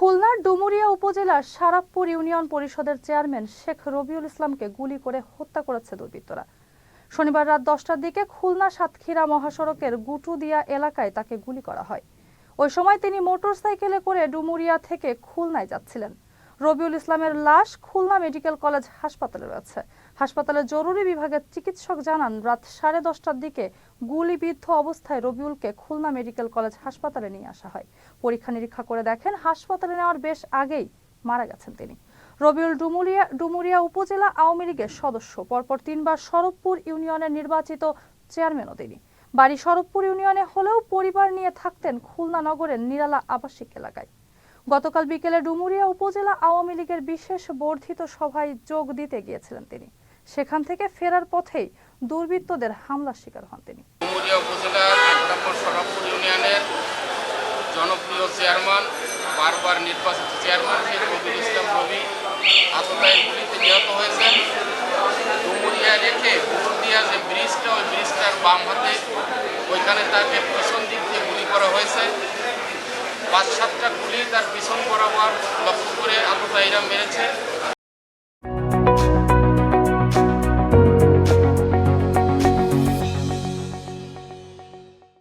খুলনার ডুমুরিয়া উপজেলার সারাপুর ইউনিয়ন পরিষদের চেয়ারম্যান শেখ রবিউল ইসলামকে গুলি করে হত্যা করেছে দুর্বৃত্তরা। শনিবার রাত দশটার দিকে খুলনা সাতক্ষীরা মহাসড়কের গুটুদিয়া এলাকায় তাকে গুলি করা হয়। ওই সময় তিনি মোটরসাইকেলে করে ডুমুরিয়া থেকে খুলনায় যাচ্ছিলেন। রবিউল ইসলামের লাশ খুলনা মেডিকেল কলেজ হাসপাতালে রয়েছে। হাসপাতালের জরুরি বিভাগের চিকিৎসক জানান, রাত সাড়ে দশটার দিকে গুলিবিদ্ধ অবস্থায় রবিউলকে খুলনা মেডিকেল কলেজ হাসপাতালে নিয়ে আসা হয়। পরীক্ষা নিরীক্ষা করে দেখেন, হাসপাতালে নেওয়ার বেশ আগেই মারা গেছেন তিনি। রবিউল ডুমুরিয়া ডুমুরিয়া উপজেলা আওয়ামী লীগের সদস্য, পরপর তিনবার সরবপুর ইউনিয়নের নির্বাচিত চেয়ারম্যানও তিনি। বাড়ি সরবপুর ইউনিয়নে হলেও পরিবার নিয়ে থাকতেন খুলনা নগরের নিরালা আবাসিক এলাকায়। গতকাল বিকেলে ডুমুরিয়া উপজেলা আওয়ামী লীগের বিশেষ বর্ধিত সভায় যোগ দিতে গিয়েছিলেন তিনি। সেখান থেকে ফেরার পথেই দুর্বৃত্তদের হামলার শিকার হন তিনি। ডুমুরিয়া উপজেলার এক ইউনিয়নের জনপ্রিয় চেয়ারম্যান, বারবার নির্বাচিত চেয়ারম্যান শেখ রবিউল ইসলাম রবি আততায়ীর গুলিতে নিহত হয়েছেন। ডুমুরিয়া রেখে দিয়া যে ব্রিজটা, ওই ব্রিজটার বাম হাতে ওইখানে তাকে পিছন দিক দিয়ে গুলি করা হয়েছে। পাঁচ সাতটা গুলি তার পিছন বরাবর লক্ষ্য করে আততায়ীরা মেরেছে।